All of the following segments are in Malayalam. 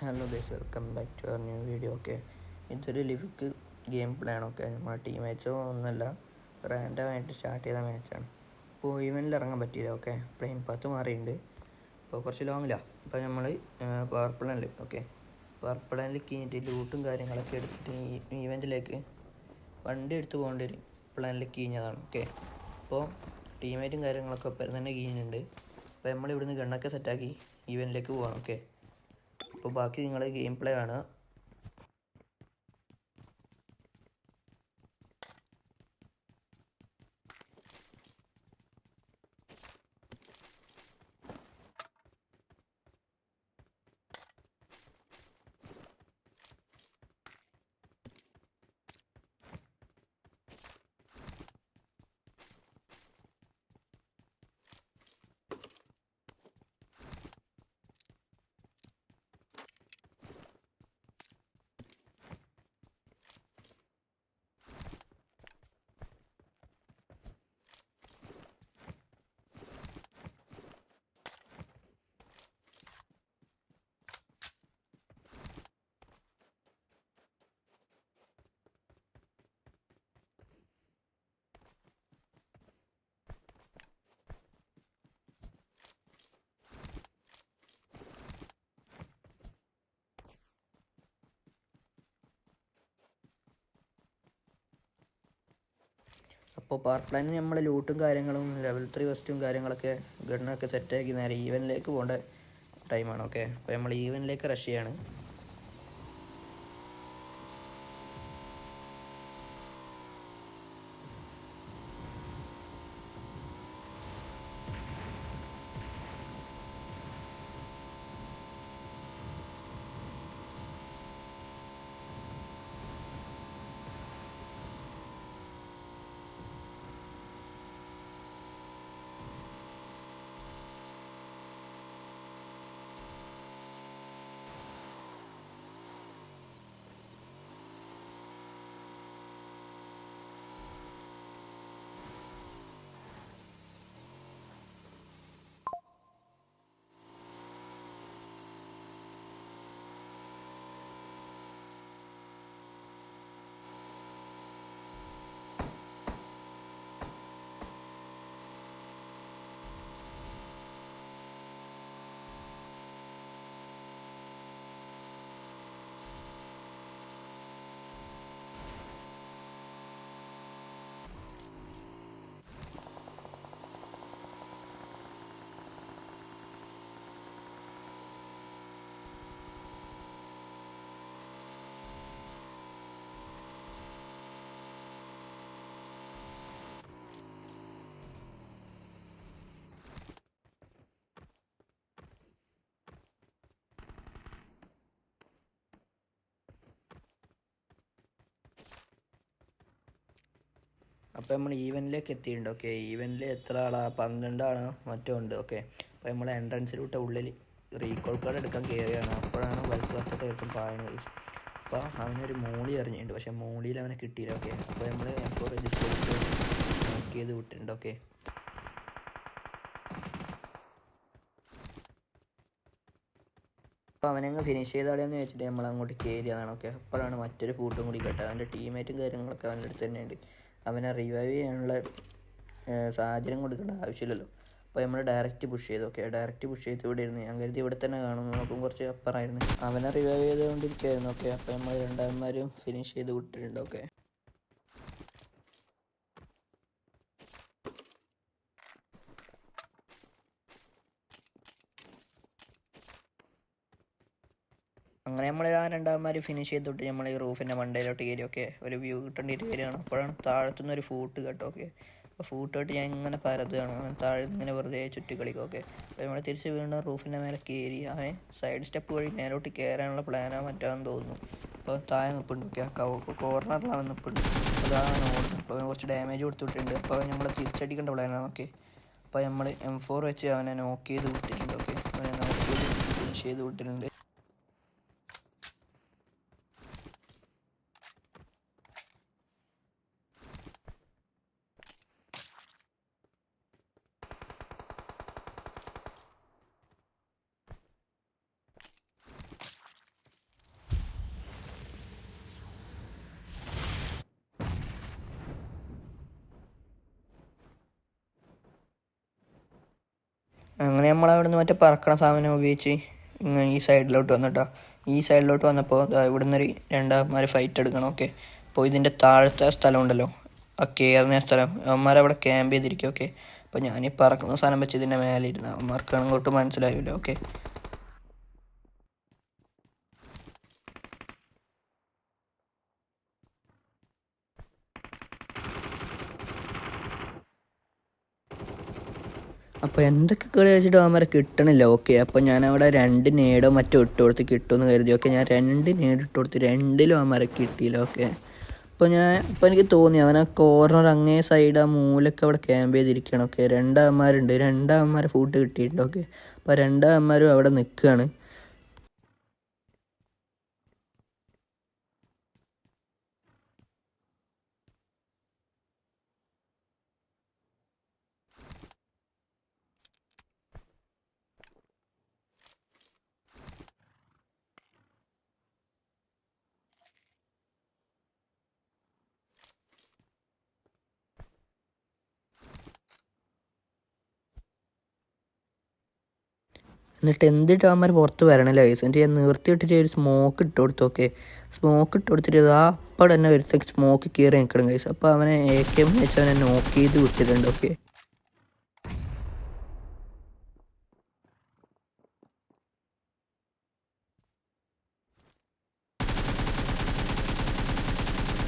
Hello guys welcome back to our new video okay ഇതൊരു ലിവിക്ക് ഗെയിം പ്ലാൻ ഒക്കെ നമ്മുടെ ടീം മാച്ചോ ഒന്നുമല്ല റാൻഡമായിട്ട് സ്റ്റാർട്ട് ചെയ്ത മാച്ചാണ് ഇപ്പോൾ ഇവനിൽ ഇറങ്ങാൻ പറ്റിയില്ല ഓക്കെ പ്ലെയിൻ പത്ത് മാറിയിട്ടുണ്ട്. അപ്പോൾ കുറച്ച് ലോങ്ങിലാണ് അപ്പോൾ നമ്മൾ പവർ പ്ലാനിൽ ഓക്കെ പവർ പ്ലാനിൽ കീഞ്ഞിട്ട് ലൂട്ടും കാര്യങ്ങളൊക്കെ എടുത്തിട്ട് ഈ ഇവന്റിലേക്ക് വണ്ടി എടുത്ത് പോകേണ്ട ഒരു പ്ലാനിൽ കീഞ്ഞതാണ് ഓക്കെ അപ്പോൾ ടീമേറ്റും കാര്യങ്ങളൊക്കെ ഒപ്പം തന്നെ കീഞ്ഞിട്ടുണ്ട്. അപ്പോൾ നമ്മൾ ഇവിടുന്ന് ഗണ്ണൊക്കെ സെറ്റാക്കി ഈവനിലേക്ക് പോകണം ഓക്കെ അപ്പോൾ ബാക്കി നിങ്ങളുടെ ഗെയിം പ്ലേ ആണ്. അപ്പോൾ പവർ പ്ലാന്റിന് നമ്മൾ ലൂട്ടും കാര്യങ്ങളും ലെവൽ ത്രീ വെസ്റ്റും കാര്യങ്ങളൊക്കെ ഗണ്ണൊക്കെ സെറ്റാക്കി നേരെ ഈവനിലേക്ക് പോകേണ്ട ടൈമാണ് ഓക്കെ അപ്പോൾ നമ്മൾ ഈവനിലേക്ക് റഷ് ചെയ്യാണ്. അപ്പോൾ നമ്മൾ ഈവനിലേക്ക് എത്തിയിട്ടുണ്ട് ഓക്കെ ഈവനിൽ എത്ര ആളാണ് പന്ത്രണ്ടാണ് മറ്റോ ഉണ്ട് ഓക്കെ അപ്പോൾ നമ്മൾ എൻട്രൻസിലൂട്ട് ഉള്ളിൽ റീകോൾ കാർഡ് എടുക്കാൻ കയറിയാണ് അപ്പോഴാണ് വലുപ്പത്തെ കേൾക്കും പായുന്നത്. അപ്പോൾ അവനൊരു മൂളി എറിഞ്ഞിട്ടുണ്ട് പക്ഷേ മൂളിയിൽ അവനെ കിട്ടിയില്ല ഓക്കെ അപ്പോൾ നമ്മൾ എപ്പോൾ രജിസ്റ്റർ ചെയ്ത് നോക്ക് ചെയ്ത് വിട്ടിട്ടുണ്ട് ഓക്കെ അപ്പോൾ അവനങ്ങ് ഫിനിഷ് ചെയ്താളെന്ന് വെച്ചിട്ട് നമ്മൾ അങ്ങോട്ട് കയറിയതാണ് ഓക്കെ അപ്പോഴാണ് മറ്റൊരു ഫൂട്ടും കൂടി കേട്ടത്. അവന്റെ ടീമേറ്റും കാര്യങ്ങളൊക്കെ അവന്റെ അടുത്ത് തന്നെയുണ്ട്. അവനെ റിവൈവ് ചെയ്യാനുള്ള സാഹചര്യം കൊടുക്കേണ്ട ആവശ്യമില്ലല്ലോ. അപ്പോൾ നമ്മൾ ഡയറക്റ്റ് പുഷ് ചെയ്തു. ഓക്കെ ഡയറക്റ്റ് പുഷ് ചെയ്ത് ഇവിടെ ഇരുന്ന് ഞാൻ കരുതി ഇവിടെ തന്നെ കാണുന്നു. നോക്കും കുറച്ച് അപ്പറായിരുന്നു അവനെ റിവൈവ് ചെയ്തുകൊണ്ടിരിക്കുകയായിരുന്നു ഓക്കെ അപ്പോൾ നമ്മൾ രണ്ടാമന്മാരും ഫിനിഷ് ചെയ്ത് വിട്ടിട്ടുണ്ട്. ഓക്കെ അങ്ങനെ നമ്മൾ ആ രണ്ടാമന്മാർ ഫിനിഷ് ചെയ്തിട്ട് നമ്മൾ ഈ റൂഫിന്റെ മണ്ടയിലോട്ട് കയറി ഒക്കെ ഒരു വ്യൂ കിട്ടേണ്ടിയിട്ട് കയറിയാണ് അപ്പോഴാണ് താഴത്തുനിന്ന് ഒരു ഫൂട്ട് കേട്ടോ ഓക്കെ അപ്പോൾ ഫൂട്ട് കേട്ട് ഞാൻ ഇങ്ങനെ പരതുകയാണ് താഴെ ഇങ്ങനെ വെറുതെ ചുറ്റി കളിക്കൊക്കെ അപ്പോൾ നമ്മൾ തിരിച്ച് വീണ്ടും റൂഫിന്റെ മേലെ കയറി ആ സൈഡ് സ്റ്റെപ്പ് വഴി മേലോട്ട് കയറാനുള്ള പ്ലാനോ മറ്റാന്ന് തോന്നുന്നു. അപ്പോൾ താഴെ നിൽപ്പുണ്ട് ഓക്കെ അവൻ നിൽപ്പുണ്ട് അതാണ് അപ്പോൾ അവന് കുറച്ച് ഡാമേജ് കൊടുത്തിട്ടുണ്ട് അപ്പോൾ നമ്മൾ തിരിച്ചടിക്കേണ്ട പ്ലാനാണ് ഓക്കെ അപ്പോൾ നമ്മൾ എം ഫോർ വെച്ച് അവനെ നോക്ക് ചെയ്ത് വിട്ടിട്ടുണ്ട് ഓക്കെ അവനെ നോക്ക് ചെയ്ത് ചെയ്ത് വിട്ടിട്ടുണ്ട്. അങ്ങനെ നമ്മൾ അവിടെ നിന്ന് മറ്റേ പറക്കണ സാധനം ഉപയോഗിച്ച് ഈ സൈഡിലോട്ട് വന്നിട്ടോ. ഈ സൈഡിലോട്ട് വന്നപ്പോൾ ഇവിടെ നിന്നൊരു രണ്ടാമാർ ഫൈറ്റ് എടുക്കണം ഓക്കെ അപ്പോൾ ഇതിന്റെ താഴത്തെ സ്ഥലമുണ്ടല്ലോ ആ കയറുന്ന സ്ഥലം. അവന്മാരവിടെ ക്യാമ്പ് ചെയ്തിരിക്കും ഓക്കെ അപ്പോൾ ഞാൻ ഈ പറക്കുന്ന സാധനം വെച്ച് ഇതിന്റെ മേലെ ഇരുന്ന് അവന്മാർക്ക് അങ്ങോട്ട് മനസ്സിലായില്ല ഓക്കെ അപ്പോൾ എന്തൊക്കെ കളി കളിച്ചിട്ട് അവന്മാരെ കിട്ടണില്ല. ഓക്കെ അപ്പോൾ ഞാൻ അവിടെ രണ്ട് നേടോ മറ്റോ ഇട്ട് കൊടുത്ത് കിട്ടുമെന്ന് കരുതി. ഓക്കെ ഞാൻ രണ്ട് നേട് ഇട്ട് കൊടുത്ത് രണ്ടിലും അവന്മാരെ കിട്ടിയില്ല. ഓക്കെ. അപ്പോൾ ഞാൻ അപ്പോൾ എനിക്ക് തോന്നി അവൻ ആ കോർണർ അങ്ങേ സൈഡ് ആ മൂലൊക്കെ അവിടെ ക്യാമ്പ് ചെയ്തിരിക്കുകയാണ്. ഓക്കെ രണ്ടവന്മാരുണ്ട് രണ്ടവന്മാരെ ഫുഡ് കിട്ടിയിട്ടുണ്ട്. ഓക്കെ. അപ്പോൾ രണ്ടവന്മാരും അവിടെ നിൽക്കുകയാണ്. എന്നിട്ട് എന്തിട്ട് അവന്മാർ പുറത്ത് വരണം ഗൈസ് എന്നിട്ട് ഞാൻ നിർത്തിയിട്ടിട്ട് ഒരു സ്മോക്ക് ഇട്ട് കൊടുത്തു ഓക്കെ സ്മോക്ക് ഇട്ട് കൊടുത്തിട്ട് ആ അപ്പം തന്നെ വരുത്ത സ്മോക്ക് കീറി നിൽക്കണം കൈസ് അപ്പോൾ അവനെ എ കെ എം വെച്ച് അവനെ നോക്ക് ചെയ്ത് വിട്ടിട്ടുണ്ട് ഓക്കെ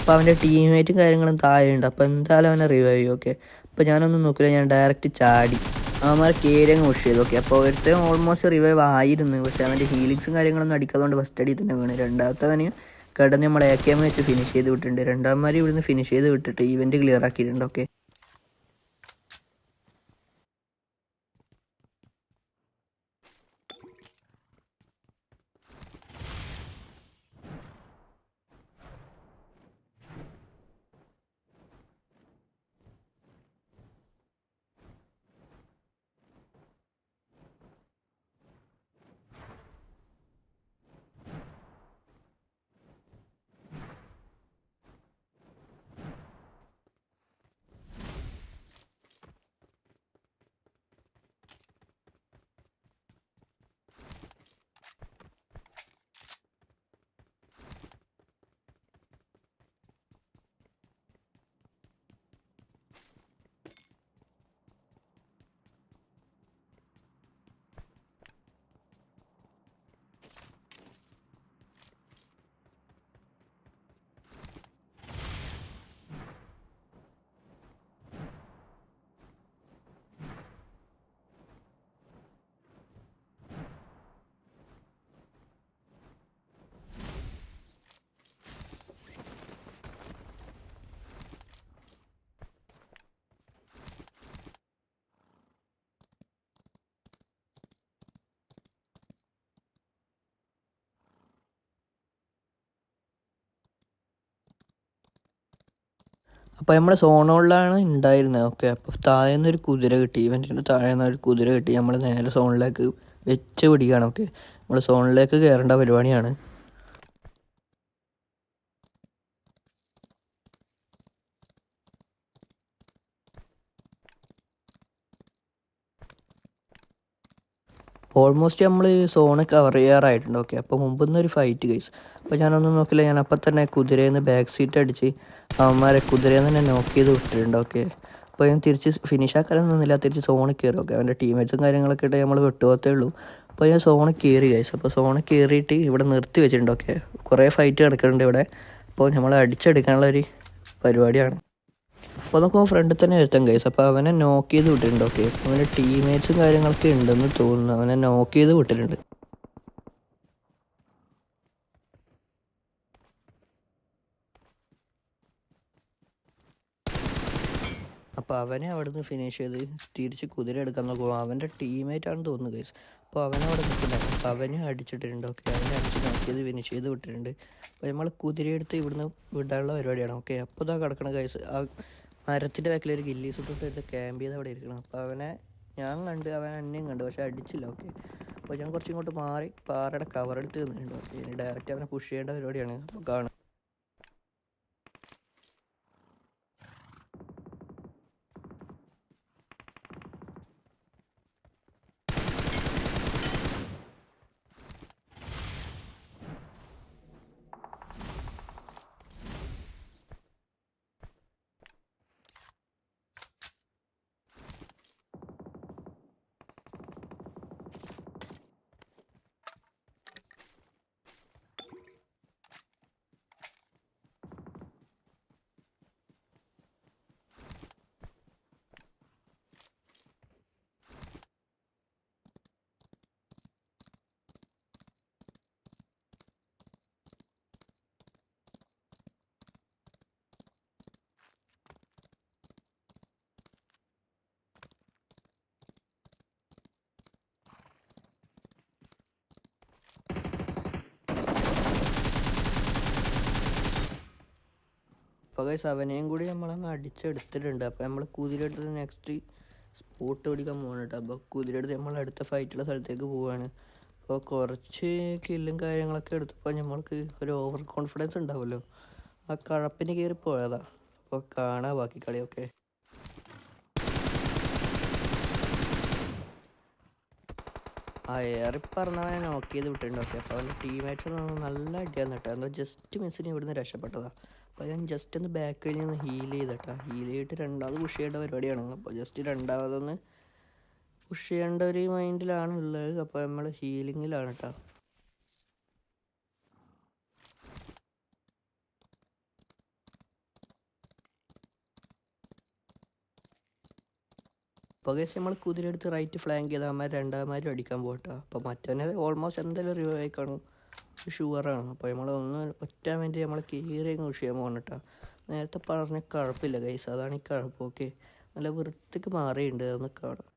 അപ്പോൾ അവന്റെ ടീംമേറ്റും കാര്യങ്ങളും താഴെയുണ്ട്. അപ്പോൾ എന്തായാലും അവനെ റിവൈവ് ചെയ്യും ഓക്കെ അപ്പോൾ ഞാനൊന്നും നോക്കില്ല ഞാൻ ഡയറക്റ്റ് ചാടി. അവന്മാരെ കയറി അങ്ങ് പുഷ് ചെയ്തു ഓക്കെ അപ്പോൾ ഒരുത്തൻ ഓൾമോസ്റ്റ് റിവൈവ് ആയിരുന്നു. പക്ഷേ അവന്റെ ഹീലിങ്സും കാര്യങ്ങളൊന്നും അടിക്കാത്തതുകൊണ്ട് ഫസ്റ്റ് അടി തന്നെ വീണ്. രണ്ടാമത്തവന് കിടന്ന് നമ്മൾ എ കെ എം വെച്ച് ഫിനിഷ് ചെയ്ത് വിട്ടിട്ടുണ്ട്. രണ്ടാമത് ഇവിടുന്ന് ഫിനിഷ് ചെയ്ത് വിട്ടിട്ട് ഇവന്റ് ക്ലിയർ ആക്കിയിട്ടുണ്ട്. ഓക്കെ അപ്പോൾ നമ്മൾ സോണുകളിലാണ് ഉണ്ടായിരുന്നത്. ഓക്കെ അപ്പോൾ താഴെ നിന്ന് ഒരു കുതിര കിട്ടി. ഇവന്റിന്റെ താഴെ നിന്ന് ഒരു കുതിര കിട്ടി. നമ്മൾ നേരെ സോണിലേക്ക് വെച്ച് പിടിക്കുകയാണ്. ഓക്കെ നമ്മൾ സോണിലേക്ക് കയറേണ്ട പരിപാടിയാണ്. ഓൾമോസ്റ്റ് നമ്മൾ സോണ് കവർ ചെയ്യാറായിട്ടുണ്ട്. ഓക്കെ അപ്പോൾ മുമ്പ് ഒരു ഫൈറ്റ് കേസ് അപ്പോൾ ഞാനൊന്നും നോക്കില്ല. ഞാൻ അപ്പം തന്നെ കുതിരയിൽ നിന്ന് ബാക്ക് സീറ്റ് അടിച്ച് അവന്മാരെ കുതിരയിൽ നിന്ന് തന്നെ നോക്ക് ചെയ്ത് വിട്ടിട്ടുണ്ട്. ഓക്കെ അപ്പോൾ ഞാൻ തിരിച്ച് ഫിനിഷ് ആക്കാനൊന്നും നിന്നില്ല. തിരിച്ച് സോണിൽ കയറി. ഓക്കെ അവന്റെ ടീമേറ്റ്സും കാര്യങ്ങളൊക്കെ ഇട്ട് നമ്മൾ വിട്ടുപോകത്തേ ഉള്ളൂ. അപ്പോൾ ഞാൻ സോണിൽ കയറി കഴിച്ചു അപ്പോൾ സോണിൽ കയറിയിട്ട് ഇവിടെ നിർത്തി വെച്ചിട്ടുണ്ട്. ഓക്കെ കുറേ ഫൈറ്റ് നടക്കുന്നുണ്ട് ഇവിടെ. അപ്പോൾ നമ്മൾ അടിച്ചെടുക്കാനുള്ള ഒരു പരിപാടിയാണ്. അപ്പോൾ നോക്കുമ്പോൾ ഫ്രണ്ടിൽ തന്നെ വരുത്താൻ കൈസ് അപ്പോൾ അവനെ നോക്ക് ചെയ്ത് വിട്ടിട്ടുണ്ട്. ഓക്കെ അവന്റെ ടീമേറ്റ്സും കാര്യങ്ങളൊക്കെ ഉണ്ടെന്ന് തോന്നുന്നു. അവനെ നോക്ക് ചെയ്ത് വിട്ടിട്ടുണ്ട്. അപ്പോൾ അവനെ അവിടുന്ന് ഫിനിഷ് ചെയ്ത് തിരിച്ച് കുതിര എടുക്കാൻ നോക്കുമ്പോൾ അവന്റെ ആണെന്ന് തോന്നുന്നു ഗൈസ് അപ്പോൾ അവനെ അവിടെ നിൽക്കുന്നുണ്ട് അപ്പോൾ അവനെ അടിച്ചിട്ടുണ്ട് ഓക്കെ അവനെ അടിച്ച് നോക്കിയത് ഫിനിഷ് ചെയ്ത് വിട്ടിട്ടുണ്ട്. അപ്പോൾ നമ്മൾ കുതിരയെടുത്ത് ഇവിടുന്ന് വിടാനുള്ള പരിപാടിയാണ്. ഓക്കെ അപ്പോൾ ഇതാ കിടക്കണം ഗൈസ് ആ മരത്തിന്റെ ബാക്കിൽ ഒരു ഗില്ലി സുട്ടിട്ട് ക്യാമ്പ് ചെയ്ത് അവിടെ ഇരിക്കണം. അപ്പോൾ അവനെ ഞാൻ കണ്ട് അവൻ എന്നെയും കണ്ടു. പക്ഷെ അടിച്ചില്ല. ഓക്കെ അപ്പോൾ ഞാൻ കുറച്ചിങ്ങോട്ട് മാറി പാറയുടെ കവറെടുത്ത് നിന്നിട്ടുണ്ട്. ഓക്കെ ഡയറക്റ്റ് അവനെ പുഷ് ചെയ്യേണ്ട പരിപാടിയാണ്. അപ്പോൾ കാണും. അപ്പോൾ കൈസ് അവനെയും കൂടി നമ്മളങ്ങ് അടിച്ചെടുത്തിട്ടുണ്ട്. അപ്പോൾ നമ്മൾ കുതിരയെടുത്ത് നെക്സ്റ്റ് സ്പോട്ട് പിടിക്കാൻ പോകണം കേട്ടോ അപ്പോൾ കുതിരെടുത്ത് നമ്മൾ അടുത്ത ഫൈറ്റുള്ള സ്ഥലത്തേക്ക് പോവുകയാണ് അപ്പോൾ കുറച്ച് കില്ലും കാര്യങ്ങളൊക്കെ എടുത്തപ്പോൾ നമ്മൾക്ക് ഒരു ഓവർ കോൺഫിഡൻസ് ഉണ്ടാവുമല്ലോ ആ കഴപ്പിന് കയറി പോയതാ. അപ്പോൾ കാണാ ബാക്കി കളിയൊക്കെ. ആ ഏറി പറഞ്ഞവനെ നോക്കിയത് വിട്ടിട്ടുണ്ട്. ഓക്കെ അപ്പോൾ അവന്റെ ടീമേറ്റ്സ് നല്ല അടിയാന്ന് കേട്ടോ. എന്തോ ജസ്റ്റ് മിസ്സിന് ഇവിടുന്ന് രക്ഷപ്പെട്ടതാ. അപ്പോൾ ഞാൻ ജസ്റ്റ് ഒന്ന് ബാക്കിൽ നിന്ന് ഹീൽ ചെയ്തിട്ടാ. ഹീൽ ചെയ്തിട്ട് രണ്ടാമത് പുഷ് ചെയ്യേണ്ട പരിപാടിയാണ്. അപ്പോൾ ജസ്റ്റ് രണ്ടാമതൊന്ന് പുഷ് ചെയ്യേണ്ട ഒരു മൈൻഡിലാണ് ഉള്ളത്. അപ്പോൾ നമ്മൾ ഹീലിങ്ങിലാണ് കേട്ടോ അപ്പോൾ കേസ് നമ്മൾ കുതിരെടുത്ത് റൈറ്റ് ഫ്ലാങ്ക് ചെയ്താൽ രണ്ടാമാരും അടിക്കാൻ പോകട്ടോ അപ്പോൾ മറ്റവനെ ഓൾമോസ്റ്റ് എന്തായാലും റിവൈവ് ആയി കാണും ഷുവറാണ് അപ്പോൾ നമ്മൾ ഒന്ന് ഒറ്റ മിനിറ്റ് നമ്മൾ കീറി അങ്ങ് വിഷയം പോകണം നേരത്തെ പറഞ്ഞ കുഴപ്പമില്ല ഗൈസ് അതാണ് ഈ കുഴപ്പമൊക്കെ നല്ല വൃത്തിക്ക് മാറിയുണ്ട് അതൊന്ന് കാണാം.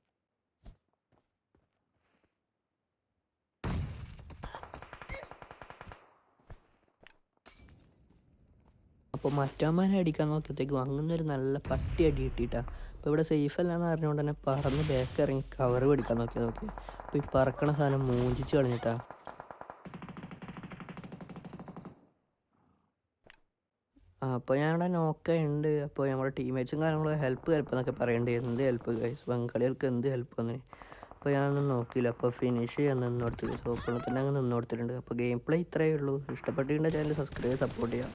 അപ്പോൾ മറ്റന്മാരെ അടിക്കാൻ നോക്കിയത്തേക്കും അങ്ങനെ ഒരു നല്ല പട്ടി അടി കിട്ടിയിട്ടാ. അപ്പോൾ ഇവിടെ സേഫ് അല്ലാന്ന് അറിഞ്ഞുകൊണ്ട് തന്നെ പറന്ന് ബാക്ക് ഇറങ്ങി കവർ പിടിക്കാൻ നോക്കിയാൽ നോക്കി അപ്പോൾ ഈ പറക്കണ സാധനം മൂഞ്ചിച്ച് കളഞ്ഞിട്ടാ. അപ്പോൾ ഞാൻ ഇവിടെ നോക്കുന്നുണ്ട് അപ്പോൾ നമ്മുടെ ടീമേറ്റ്സും കാര്യങ്ങളും ഹെൽപ്പ് ഹെൽപ്പ് എന്നൊക്കെ പറയണ്ടേ എന്ത് ഹെൽപ്പ് ഗൈസ് ബംഗാളികൾക്ക് എന്ത് ഹെൽപ്പ് അങ്ങനെ അപ്പോൾ ഞാനൊന്നും നോക്കിയില്ല. അപ്പോൾ ഫിനിഷ് ചെയ്യാൻ നിന്നോടത്ത്. സോപ്പിൽ തന്നെ അങ്ങ് നിന്നോടത്തിട്ടുണ്ട്. അപ്പോൾ ഗെയിം പ്ലേ ഇത്രയേ ഉള്ളൂ. ഇഷ്ടപ്പെട്ടിട്ടുണ്ടെങ്കിൽ ചാനൽ സബ്സ്ക്രൈബ് സപ്പോർട്ട് ചെയ്യാം.